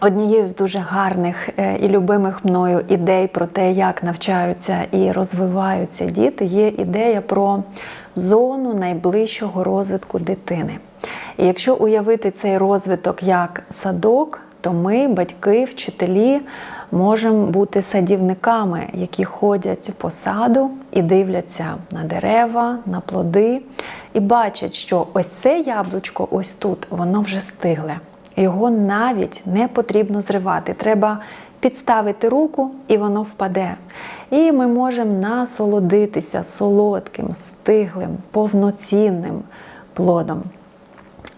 Однією з дуже гарних е, і любимих мною ідей про те, як навчаються і розвиваються діти, є ідея про зону найближчого розвитку дитини. І якщо уявити цей розвиток як садок, то ми, батьки, вчителі, можемо бути садівниками, які ходять по саду і дивляться на дерева, на плоди, і бачать, що ось це яблучко, ось тут, воно вже стигле. Його навіть не потрібно зривати. Треба підставити руку, і воно впаде. І ми можемо насолодитися солодким, стиглим, повноцінним плодом.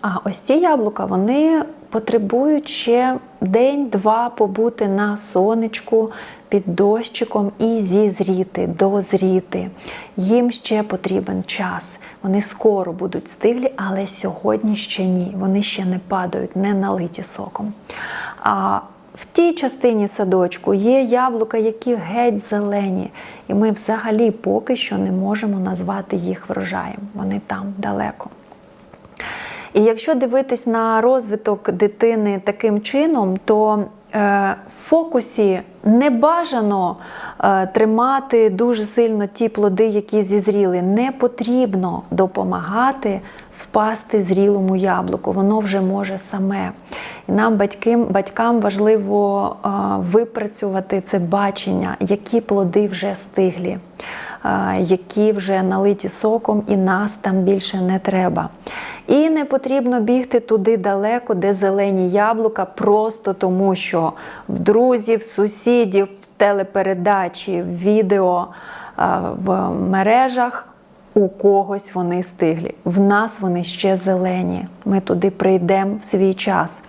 А ось ці яблука вони потребують ще день-два побути на сонечку під дощиком і зізріти, дозріти. Їм ще потрібен час. Вони скоро будуть стиглі, але сьогодні ще ні. Вони ще не падають, не налиті соком. А в тій частині садочку є яблука, які геть зелені, і ми взагалі поки що не можемо назвати їх врожаєм. Вони там далеко. І якщо дивитись на розвиток дитини таким чином, то е, в фокусі не бажано е, тримати дуже сильно ті плоди, які зізріли. Не потрібно допомагати впасти зрілому яблуку. Воно вже може саме. І нам, батькам, батькам важливо випрацювати це бачення, які плоди вже стиглі. Які вже налиті соком, і нас там більше не треба. І не потрібно бігти туди далеко, де зелені яблука, просто тому що в друзів, сусідів, в телепередачі, в відео, в мережах у когось вони стиглі. В нас вони ще зелені. Ми туди прийдемо в свій час.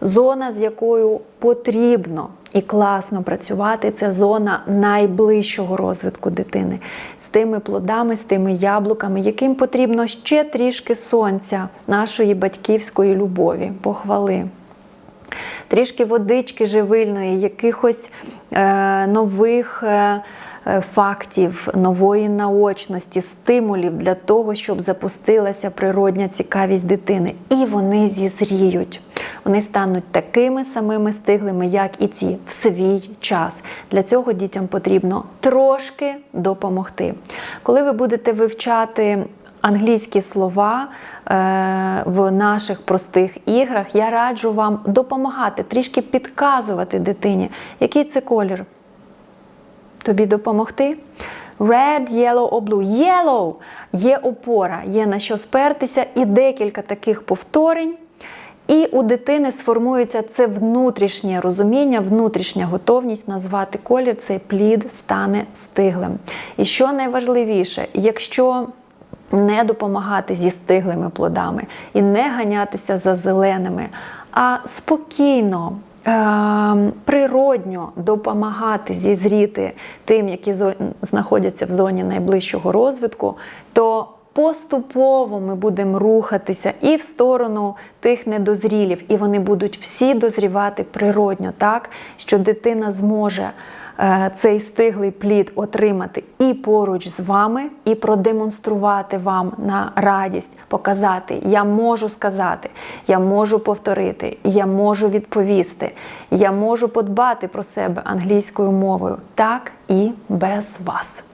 Зона, з якою потрібно і класно працювати, це зона найближчого розвитку дитини з тими плодами, з тими яблуками, яким потрібно ще трішки сонця, нашої батьківської любові, похвали. Трішки водички живильної, якихось е, нових е, фактів, нової наочності, стимулів для того, щоб запустилася природня цікавість дитини. І вони зізріють. Вони стануть такими самими стиглими, як і ці, в свій час. Для цього дітям потрібно трошки допомогти. Коли ви будете вивчати англійські слова е, в наших простих іграх, я раджу вам допомагати, трішки підказувати дитині, який це колір. Тобі допомогти? Red, yellow or blue. Yellow є опора, є на що спертися, і декілька таких повторень. І у дитини сформується це внутрішнє розуміння, внутрішня готовність назвати колір, цей плід стане стиглим. І що найважливіше, якщо не допомагати зі стиглими плодами і не ганятися за зеленими, а спокійно. Природньо допомагати зізріти тим, які знаходяться в зоні найближчого розвитку, то поступово ми будемо рухатися і в сторону тих недозрілів, і вони будуть всі дозрівати природньо, так що дитина зможе е, цей стиглий плід отримати і поруч з вами, і продемонструвати вам на радість, показати, я можу сказати, я можу повторити, я можу відповісти, я можу подбати про себе англійською мовою, так і без вас.